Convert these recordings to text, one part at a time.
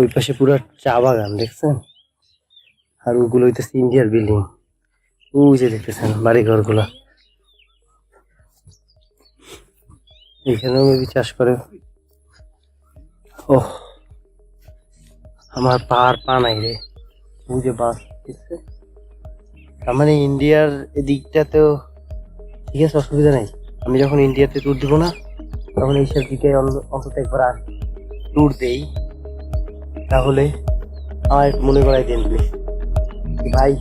ওই পাশে পুরো চা বাগান, দেখছেন? আর ওগুলো হইতেছে ইন্ডিয়ার বিল্ডিং। ওই যে দেখতেছেন বাড়ি ঘরগুলো এখানেও মেবি চাষ করে। ও আমার পা আর পা নাই রে। যে বাস তার মানে ইন্ডিয়ার এদিকটাতেও ঠিক আছে, অসুবিধা নাই। আমি যখন ইন্ডিয়াতে ট্যুর দিব না, তখন এইসব দিকে অন্ত- অন্তত একবার আর ট্যুর দেই। তাহলে আমার মনে করাই দেন, প্লিজ। ভাই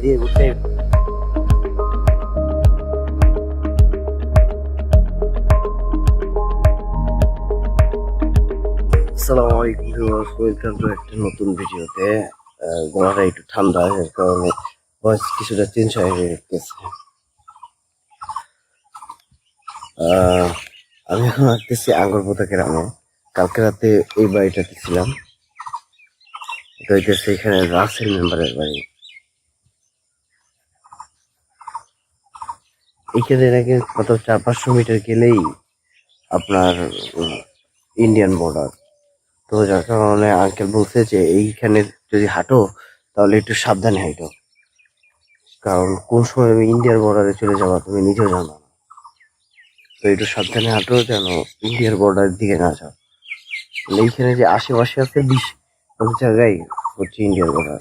দিয়ে ঘুরতে আসসালামু আলাইকুম ওয়েলকাম টু একটা নতুন ভিডিওতে। গলাটা একটু ঠান্ডা, এর কারণে কিছুটা চেঞ্জ হয়ে গেছে। আমি এখন আসতেছি আঙ্গরপোতা গ্রামে। কালকে রাতে এই বাড়িটাতে ছিলাম। এটা এখানে রাসেল মেম্বারের বাড়ি। এখানে নাকি কত চার পাঁচশো মিটার গেলেই আপনার ইন্ডিয়ান বর্ডার তো যার কারণে আঙ্কেল বলছে যে, এইখানে যদি হাঁটো, তাহলে একটু সাবধানে হাঁটো। কারণ কোন সময় আমি ইন্ডিয়ার বর্ডারে চলে যাব, তুমি নিজেও জানো না। তো একটু সাবধানে হাঁটো যেন ইন্ডিয়ার বর্ডারের দিকে না যাও। এইখানে যে আশেপাশে আছে বিশ পঁচিশ জায়গায় হচ্ছে ইন্ডিয়ার বর্ডার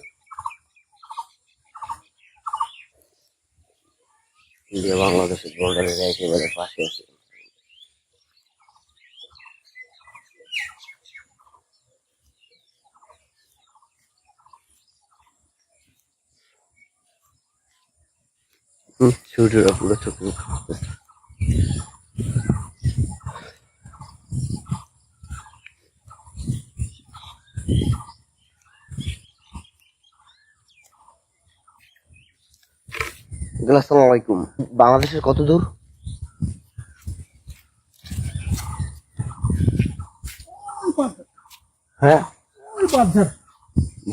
ইন্ডিয়া বাংলাদেশের বর্ডারের একেবারে পাশে আছে। হুম, সূর্যটা পুরো চোখে আসসালামু আলাইকুম। বাংলাদেশের কত দূর? হ্যাঁ?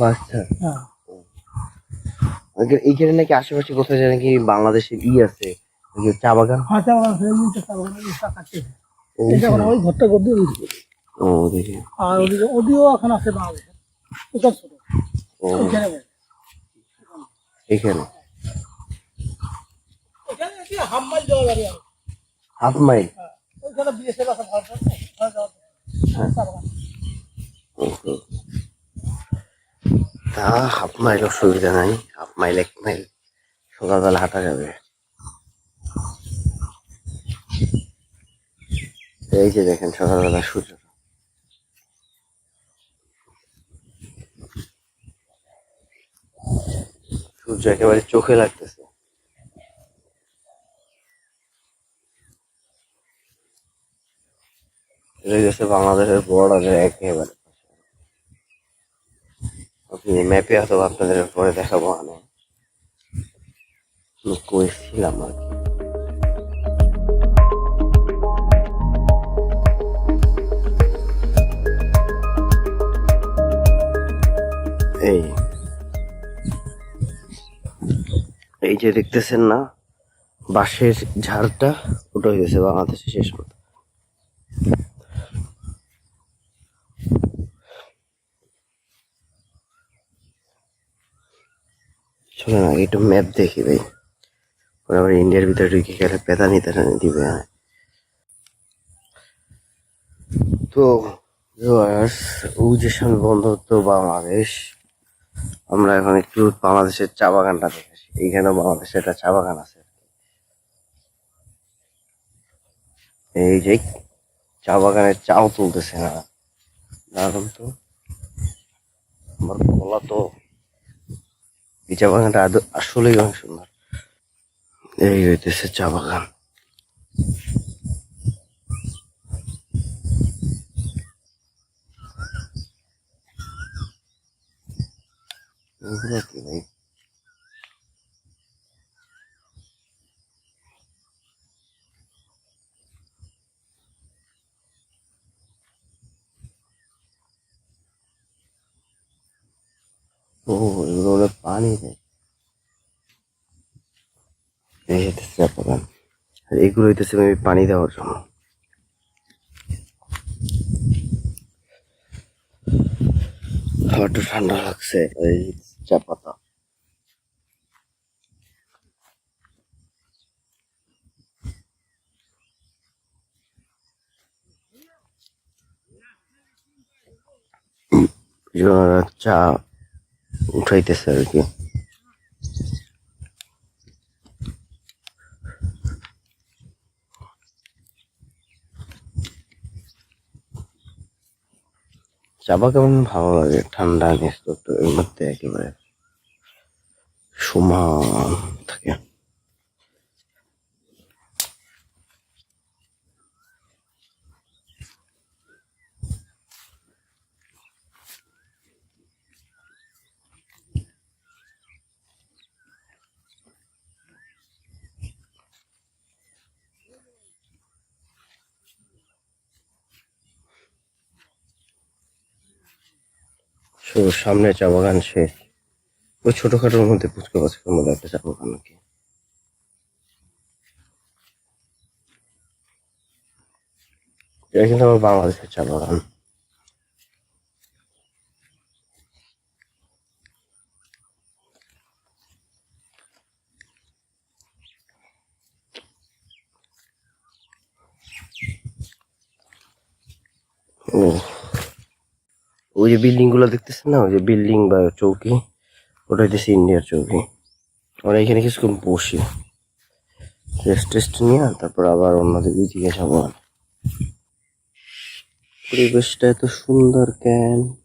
বাচ্চা। এইখানে নাকি আশেপাশে কোথাও যেন নাকি বাংলাদেশের ই আছে চা বাগান? হাঁচা বাগান আছে, এই যে চা বাগান, এই চা কাটছে। ও, এটা ওই ঘরটা গদ্দি রয়েছে। ও দেখি আর ওদিকে ওদিকেও এখন আছে বাংলাদেশে ওটা ছোট। ও। ওইখানে এখানে? হাফ মাইল যাওয়া যাবে হাফ মাইল? হ্যাঁ। আছে। ওহো। তা হাফ মাইল অসুবিধা নাই। হাফ মাইল এক মাইল। সকালবেলা হাঁটা যাবে। এই যে দেখেন সকালবেলা সূর্য। সূর্য একেবারে চোখে লাগতেছে। বাংলাদেশের বর্ডারের একেবারে আপনি ম্যাপে অথবা আপনাদের পরে দেখাবো আমি কইছিলাম কই আর কি। এই যে দেখতেছেন না, বাঁশের ঝাড়টা ওটা গেছে বাংলাদেশের শেষ কথা শোনো না একটু ম্যাপ দেখি ভাই। আবার ইন্ডিয়ার ভিতরে ঢুকে গেলে পেতানি তেতানি দিবে হ্যাঁ। তো যে সামনে বন্ধুত্ব বাংলাদেশ। আমরা এখন একটু বাংলাদেশের চা বাগানটা দেখেছি এইখানেও বাংলাদেশে একটা চা বাগান আছে এই যে চা বাগানের চাও তুলতেছে না। দারুণ তো। আমার গলা তো এই চা বাগানটা আসলেই অনেক সুন্দর। এই হইতেছে চা বাগান। এগুলো কি ভাই? ও এগুলো হলো পানি এই হইতেছে বাগান আর এগুলো হইতেছে মেবি পানি দেওয়ার জন্য। একটু ঠান্ডা লাগছে, এই চা পাতা। চা। উঠাইতেছে আর কি। চাপা কেমন ভালো লাগে? ঠান্ডা নিস্তব্ধ এর মধ্যে একেবারে সমান থাকে। শুধু সামনে চা বাগান শেষ। ওই ছোটখাটোর মধ্যে পুচকে পাচকের মধ্যে একটা চা বাগান নাকি? কিন্তু আমার বাংলাদেশের চা বাগান ও ওই যে বিল্ডিংগুলো দেখতেছেন না? ওই যে বিল্ডিং বা চৌকি, ওটা হইতেছে ইন্ডিয়ার চৌকি। আমরা এখানে কিছুক্ষণ বসি। রেস্ট টেস্ট নিয়ে, তারপর আবার অন্যদের দিকে যাব। পরিবেশটা এত সুন্দর কেন?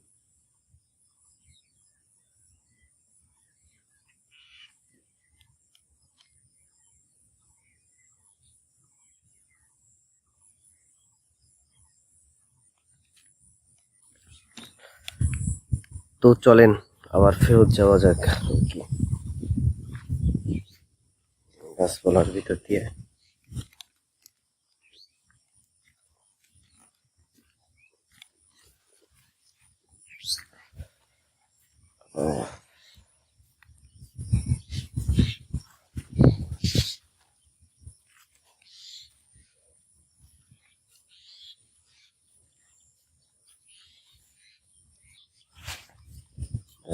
তো চলেন আবার ফেরত যাওয়া যাক কি গাছপালার ভিতর দিয়ে ও।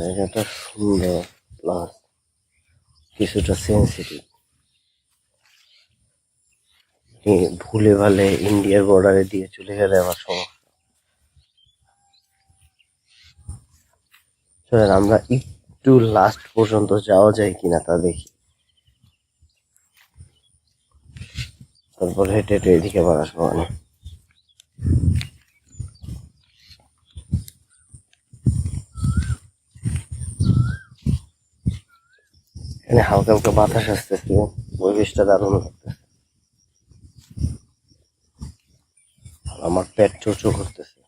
জায়গাটা সুন্দর প্লাস কিছুটা সেন্সিটিভ ভুলে ভালে ইন্ডিয়ার বর্ডারে দিয়ে চলে গেলে আমার সমস্যা। চলেন আমরা একটু লাস্ট পর্যন্ত যাওয়া যায় কিনা তা দেখি। তারপর হেঁটে হেঁটে এদিকে আবার মানে এখানে হালকা হালকা বাতাস আসতেছে পরিবেশটা দারুণ লাগতেছে। আমার পেট চোচো করতেছে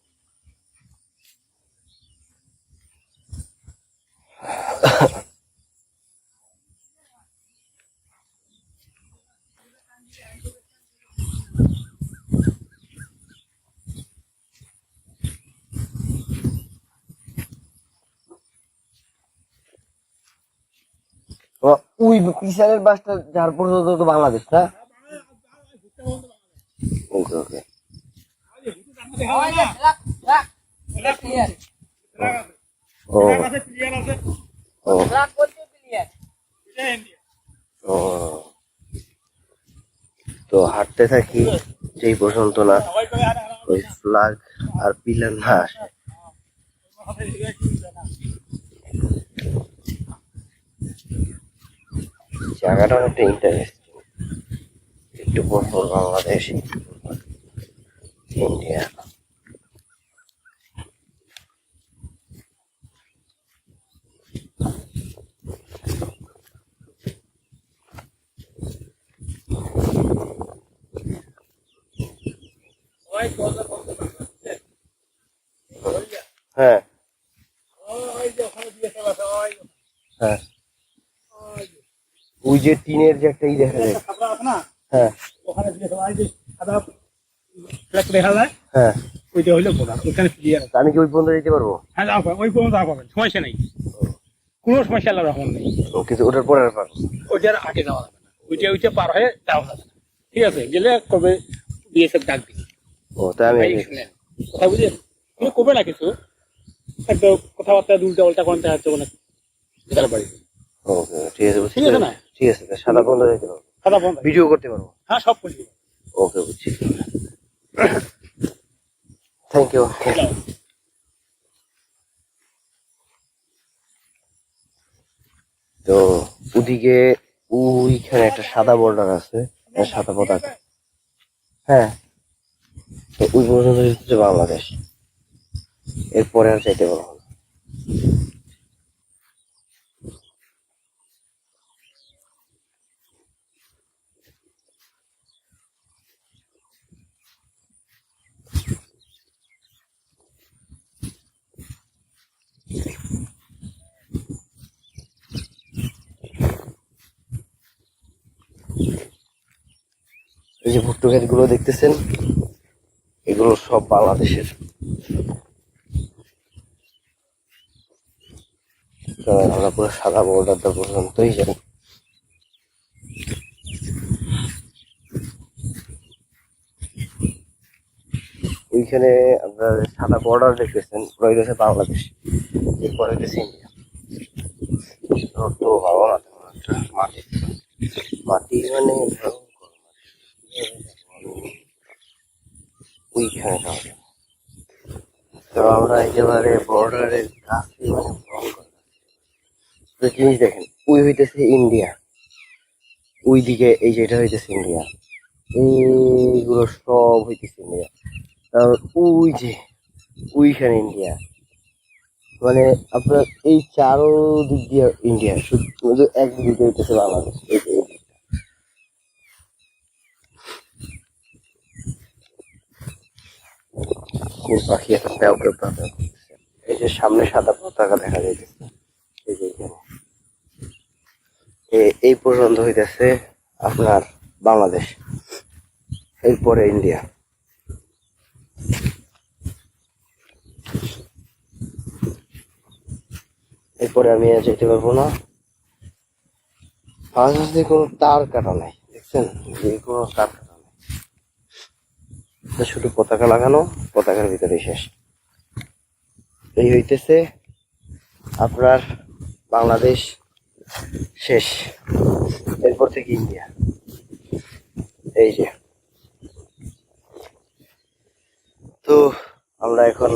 ও, পিছনের বাসটা যার পর্যন্ত তো বাংলাদেশ না ওকে ওকে তো হাঁটতে থাকি সেই পর্যন্ত না, ওই ফ্ল্যাগ আর পিলার না আসে। জায়গাটা অনেকটা ইন্টারেস্টিং একটু পর বাংলাদেশ ইন্ডিয়া। হ্যাঁ। হ্যাঁ। ওই যে টিনের যে একটা ই দেখা যায়। হ্যাঁ। ওখানে যে সবাই যে সাদা দেখা যায় হ্যাঁ। ওইটা হইল বোলা ওইখানে ক্লিয়ার তা আমি কি ওই পর্যন্ত যেতে পারব? হ্যাঁ যাও ওই কোনো যাওয়া পাবেন সমস্যা নেই কোনো সমস্যা আল্লাহ রহমান নেই ওটার পরে আর পারব ওইটার আগে যাওয়া যাবে না। ওইটা ওইটা পার হয়ে যাওয়া যাবে না। ঠিক আছে গেলে কবে বিএসএফ ডাক ও তাই আমি কথা বুঝলেন? তুমি কবে না কিছু একটা কথাবার্তা উল্টা উল্টা করতে হচ্ছে অনেক এটার বাড়ি ওকে ঠিক আছে বুঝছি। ঠিক আছে না? ঠিক আছে সাদা বন্ধ যাইতে পারব খাতা বন্ধ। ভিডিও করতে পারব। হ্যাঁ সব করছি। ওকে বুঝছি। থ্যাংক ইউ তো ওদিকে ওইখানে একটা সাদা বর্ডার আছে সাদা পতাকা। হ্যাঁ। তো ওই পর্যন্ত বাংলাদেশ। এরপরে আর চাইতে পারব না এই যে ভুট্টো গুলো দেখতেছেন, এগুলো সব বাংলাদেশের। আমরা পুরো সাদা বর্ডার বর্ডারটা পর্যন্তই জানি। ওইখানে আপনার সাদা বর্ডার দেখতেছেন ওরা হইতেছে বাংলাদেশ, এরপরে হইতেছে ইন্ডিয়া। তো ভালো না মাটি। মাটি মানে তো আমরা একেবারে বর্ডারের কাছে মানে জিনিস দেখেন, ওই হইতেছে ইন্ডিয়া ওই দিকে এই যেটা হইতেছে ইন্ডিয়া এইগুলো সব হইতেছে ইন্ডিয়া তারপর ওই যে, ওইখানে ইন্ডিয়া মানে আপনার এই চারো দিক দিয়ে ইন্ডিয়া শুধু একদিকে এক দিকে হইতেছে বাংলাদেশ কোন পাখি একটা প্যাও প্যাও প্যাও এই যে সামনে সাদা পতাকা দেখা যাইতেছে। এই যে এখানে। এই পর্যন্ত হইতেছে আপনার বাংলাদেশ, এরপরে ইন্ডিয়া। এরপরে আমি আর যেতে পারব না। আশপাশে কোনো তার কাটা নাই, দেখছেন? যে কোনো তার কাটা শুধু পতাকা লাগানো, পতাকার ভিতরে শেষ। এই হইতেছে আপনার বাংলাদেশ শেষ। এরপর থেকে ইন্ডিয়া। এই যে। তো আমরা এখন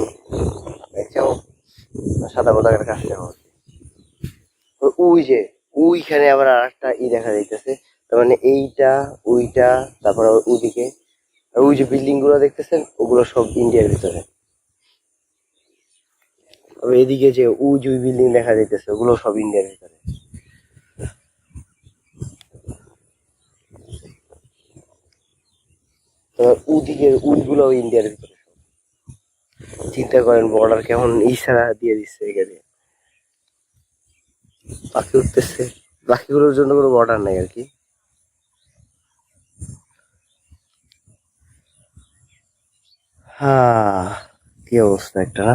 সাদা পতাকার কাছে যাব। ওই যে, ওইখানে আবার আর একটা ই দেখা যাইতেছে। তার মানে এইটা, ওইটা, তারপর আবার ওইদিকে আর ওই যে বিল্ডিংগুলো দেখতেছেন, ওগুলো সব ইন্ডিয়ার ভিতরে। তবে এদিকে যে ওই যে বিল্ডিং দেখা যাইতেছে, ওগুলো সব ইন্ডিয়ার ভিতরে। ওদিকে ওইগুলো ইন্ডিয়ার ভিতরে। চিন্তা করেন বর্ডার কেমন ইশারা দিয়ে দিচ্ছে এখানে। পাখি উঠতেছে। পাখিগুলোর জন্য কোনো বর্ডার নাই আর কি। হ্যাঁ কি অবস্থা একটা?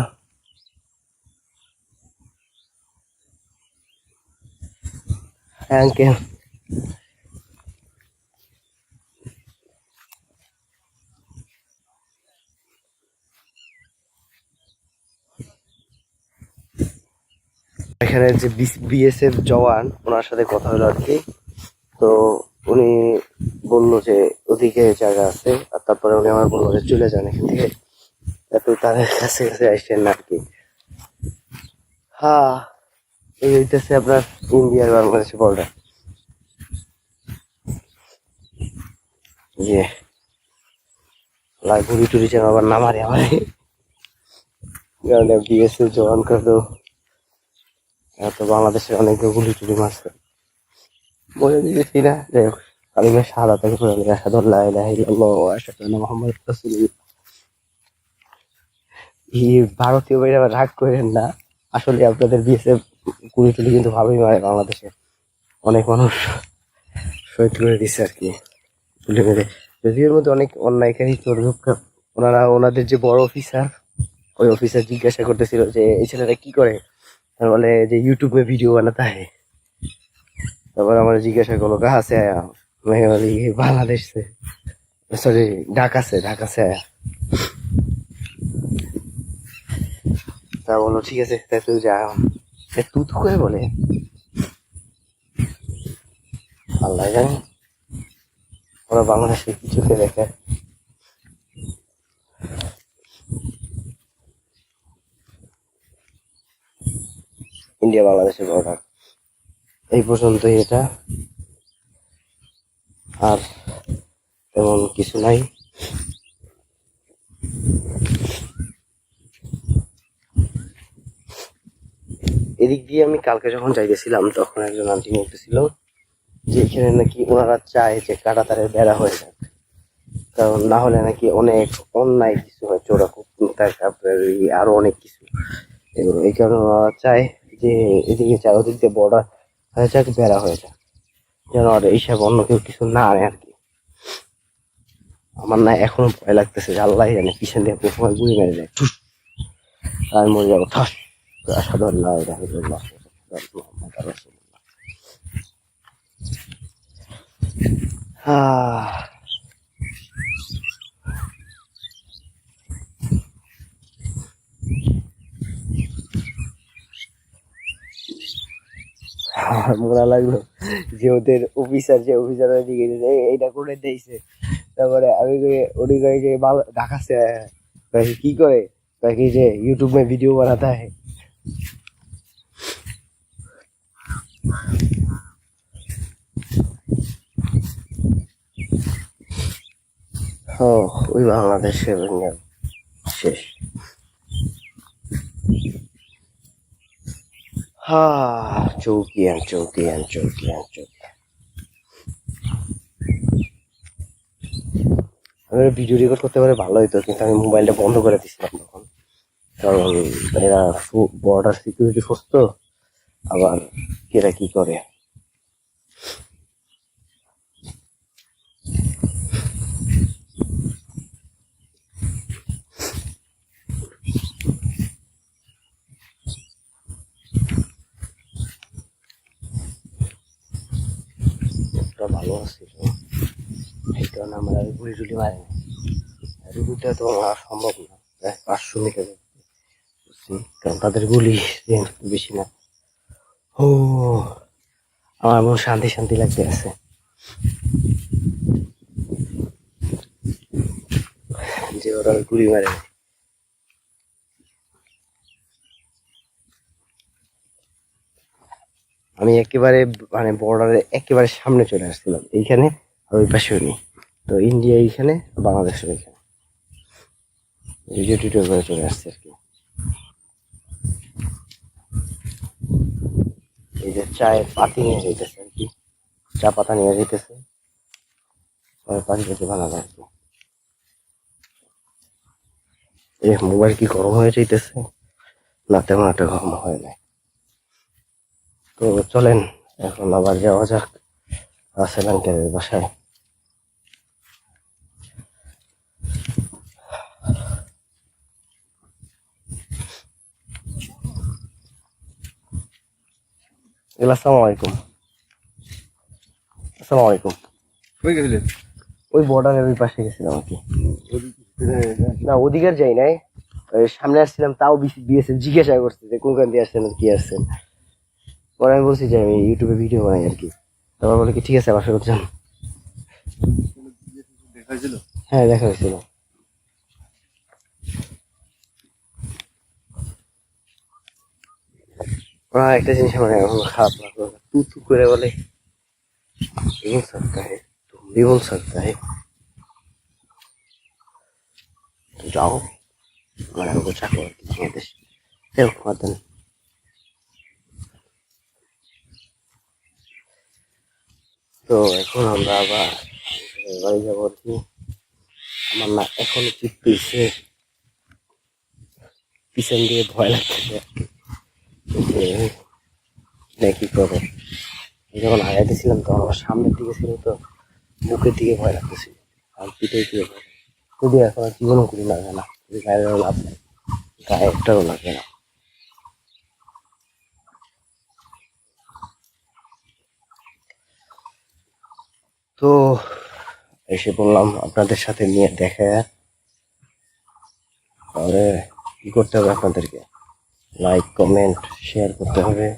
না এখানে যে বিএসএফ জওয়ান, ওনার সাথে কথা হলো আর কি। তো উনি বলল যে ওদিকে জায়গা আছে। তারপরে উনি আমার বলল চলে যান এখান থেকে। এত তাদের কাছে কাছে আসছেন আর কি। হ্যাঁ এই হইতেছে আপনার ইন্ডিয়ার বাংলাদেশের বর্ডার যে লাই ঘুরি টুরি যেন আবার না মারে আমার। বিএসএফ জওয়ান করে দো এত বাংলাদেশের অনেক গুলি টুলি মারছে। বলে দিয়েছি না, যাই হোক। قال لي اشهد ان لا اله কালিমা সাদা থেকে পড়ে নিয়ে আসাদ মোহাম্মদ ই ভারতীয় ভাইরা আবার রাগ করেন না। আসলে আপনাদের বিএসএফ কুড়ি টুলি কিন্তু ভালোই মারে বাংলাদেশে। অনেক মানুষ শহীদ করে দিচ্ছে আর কি তুলে মেরে। যদিও মধ্যে অনেক অন্যায়কারী চোরঝুপকা ওনারা ওনাদের যে বড় অফিসার ওই অফিসার জিজ্ঞাসা করতেছিল যে, এই ছেলেরা কি করে? তার বলে যে ইউটিউবে ভিডিও বানাতে হয়। তারপর আমার জিজ্ঞাসা করল, কাহা সে मैं बोली "ये बांग्लादेश से सॉरी ढाका से ढाका से आया তা তা বললো ঠিক আছে তাই তুই যা এ তুই তো করে বলে আল্লাহ জানে ওরা বাংলাদেশে কিছুকে দেখে ইন্ডিয়া বাংলাদেশের বর্ডার এই পর্যন্ত এটা আর তেমন কিছু নাই। এদিক দিয়ে আমি কালকে যখন যাইতেছিলাম, তখন একজন আন্টি বলতেছিল যে, এখানে নাকি ওনারা চায় যে কাটা তারের বেড়া হয়ে যাক। কারণ না হলে নাকি অনেক অন্যায় কিছু হয় চোরাকুপ তারপরে আরও অনেক কিছু। এই কারণে ওনারা চায় যে, এদিকে চায়, ওদিক দিয়ে বর্ডার হয়ে যাক, বেড়া হয়ে যাক। যেন আর এইসব অন্য কেউ কিছু না আনে আর কি। আমার না এখনও ভয় লাগতেছে আল্লাহ জানে পিছন দিয়ে সময় গুলি মেরে দেয়। আমি মরে যাব ঠাস আসাদু আল্লাহ ইলাহা আমার মোড়া লাগল যে ওদের অফিসার যে অফিসার দিকে এইটা করে দিয়েছে? তারপরে আমি উনি কয়ে যে ভালো ঢাকা কি করে? তাকে যে ইউটিউব মে ভিডিও বানাতে হয়। ওই বাংলাদেশের শেষ। বেঙ্গল শেষ হা চৌকিয়ান চৌকিয়ান চৌকিয়ান চৌকিয়ান আমি ভিডিও রেকর্ড করতে পারে ভালো হতো কিন্তু আমি মোবাইলটা বন্ধ করে দিছিলাম তখন। কারণ এরা বর্ডার সিকিউরিটি তো আবার এরা কি করে? একটা ভালো আছে এই কারণে আমরা গুলি টুলি মারি রুগুটা তো আর সম্ভব না প্রায় পাঁচশো মিটার বুঝছি? কারণ তাদের গুলি বেশি না। ও, আমার মন শান্তি শান্তি লাগতে আছে। যে ওরা গুলি মারে আমি একেবারে মানে বর্ডারে একেবারে সামনে চলে আসছিলাম। এইখানে আর ওই পাশেও নেই। তো ইন্ডিয়া এইখানে, বাংলাদেশের এইখানে টিডিও করে চলে আসছে আর কি। এই যে চায়ের পাতি নিয়ে যেতেছে আর কি। চা পাতা নিয়ে যেতেছে বানাবে আর কি। মোবাইল কি গরম হয়ে যাইতেছে? না তেমন একটা গরম হয় নাই। তো চলেন এখন আবার যাওয়া যাক। রাসেল আঙ্কেলের বাসায়। আসসালামু আলাইকুম। আসসালামু আলাইকুম। কই গেছিলেন? ওই বর্ডারের ওই পাশে গেছিলাম আর কি। না ওদিকে যাই নাই। সামনে আসছিলাম তাও বিএসএফ জিজ্ঞাসা করছে যে কোনখান দিয়ে আসছেন আর কি আসছেন। পরে আমি বলছি যে আমি ইউটিউবে ভিডিও বানাই আর কি তারপর বলে কি ঠিক আছে আমার সঙ্গে যান দেখা হয়েছিল হ্যাঁ দেখা হয়েছিল ওরা একটা জিনিস আমার এখন খারাপ লাগলো তু তু করে বলে बोल सकता है तुम भी बोल सकता है तो जाओ मैं हमको चाको बांग्लादेश দেখো তো এখন আমরা আবার বাড়ি যাব আর কি আমার না এখনও চিপ পিছে। পিছন দিয়ে ভয় লাগছে আর কি। করব? যখন আগাইতেছিলাম তখন আমার সামনের দিকে ছিল তো বুকের দিকে ভয় লাগতেছিল আর পিঠের দিকে ভয় যদি এখন জীবনও করি লাগে না গায়েরও লাভ নেই। গায়ে একটাও লাগে না। তো এসে বললাম আপনাদের সাথে নিয়ে দেখা তাহলে কি করতে হবে আপনাদেরকে? লাইক কমেন্ট শেয়ার করতে হবে।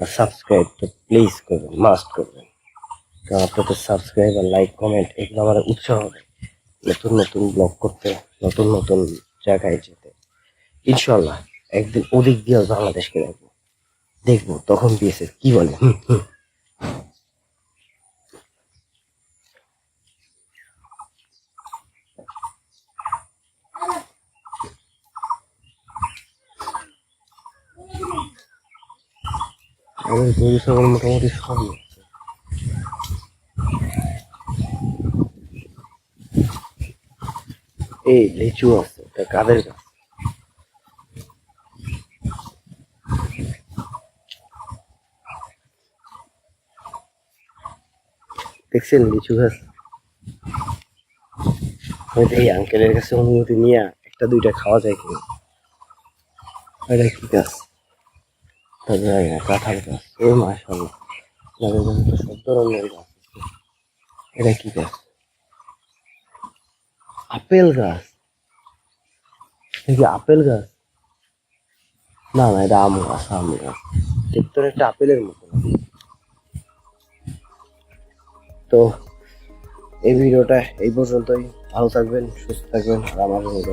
আর সাবস্ক্রাইব তো প্লিজ করবেন মাস্ট করবেন। কারণ আপনাদের সাবস্ক্রাইব আর লাইক কমেন্ট এগুলো আমার উৎসাহ হবে নতুন নতুন ব্লগ করতে, নতুন নতুন জায়গায় যেতে। ইনশাল্লাহ একদিন ওদিক দিয়েও বাংলাদেশকে দেখব। দেখব তখন বিএসএফ কি বলে। আমাদের গরু ছাগল মোটামুটি সবই এই লিচু আছে, এটা কাদের গাছ? দেখছেন লিচু গাছ? এই আঙ্কেলের কাছে অনুমতি নিয়ে একটা দুইটা খাওয়া যায় কিনা। এটা কি গাছ? আগে না, সব ধরনের গাছ আছে। এটা কি গাছ আপেল গাছ কি আপেল গাছ না না এটা আম গাছ আম গাছ দেখতে একটা আপেলের মতো তো এই ভিডিওটা এই পর্যন্তই ভালো থাকবেন সুস্থ থাকবেন আর আমার জন্য